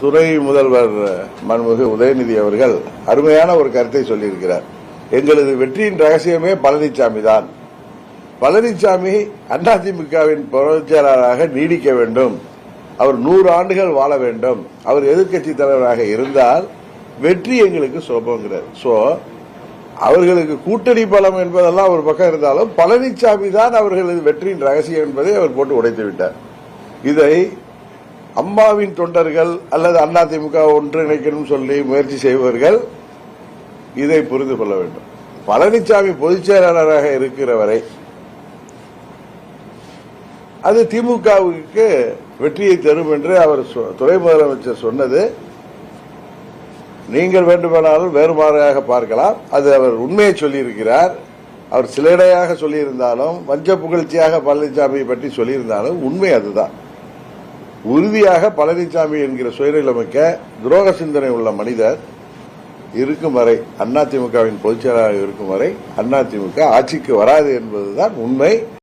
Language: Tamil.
துணை முதல்வர் மன்முக உதயநிதி அவர்கள் அருமையான ஒரு கருத்தை சொல்லியிருக்கிறார். எங்களது வெற்றியின் ரகசியமே பழனிசாமி தான். பழனிசாமி அதிமுகவின் பொருளாளராக நீடிக்க வேண்டும். அவர் நூறு ஆண்டுகள் வாழ வேண்டும். அவர் எதிர்க்கட்சி தலைவராக இருந்தால் வெற்றி எங்களுக்கு சுலபங்கிறார் சோ அவர்களுக்கு கூட்டணி பலம் என்பதெல்லாம் ஒரு பக்கம் இருந்தாலும் பழனிசாமி தான் அவர்களது வெற்றியின் ரகசியம் என்பதை அவர் போட்டு உடைத்து விட்டார். இதை அம்மாவின் தொண்டர்கள் அல்லது அதிமுக ஒன்றிணைக்கணும் சொல்லி முயற்சி செய்பவர்கள் இதை புரிந்து கொள்ள வேண்டும். பழனிசாமி பொதுச் செயலாளராக இருக்கிற வரை அது திமுகவுக்கு வெற்றியை தரும் என்று அவர் சொ- துணை முதலமைச்சர் சொன்னது. நீங்கள் வேண்டுமானாலும் வேறுபாடாக பார்க்கலாம். அது அவர் உண்மையை சொல்லியிருக்கிறார். அவர் சிலடையாக சொல்லியிருந்தாலும் வஞ்ச புகழ்ச்சியாக பழனிசாமியை பற்றி சொல்லியிருந்தாலும் உண்மை அதுதான். உறுதியாக பழனிசாமி என்கிற சுயநிலைமைக்க துரோக சிந்தனை உள்ள மனிதர் இருக்கும் வரை அதிமுகவின் பொதுச் செயலாளர் இருக்கும் வரை அதிமுக ஆட்சிக்கு வராது என்பதுதான் உண்மை.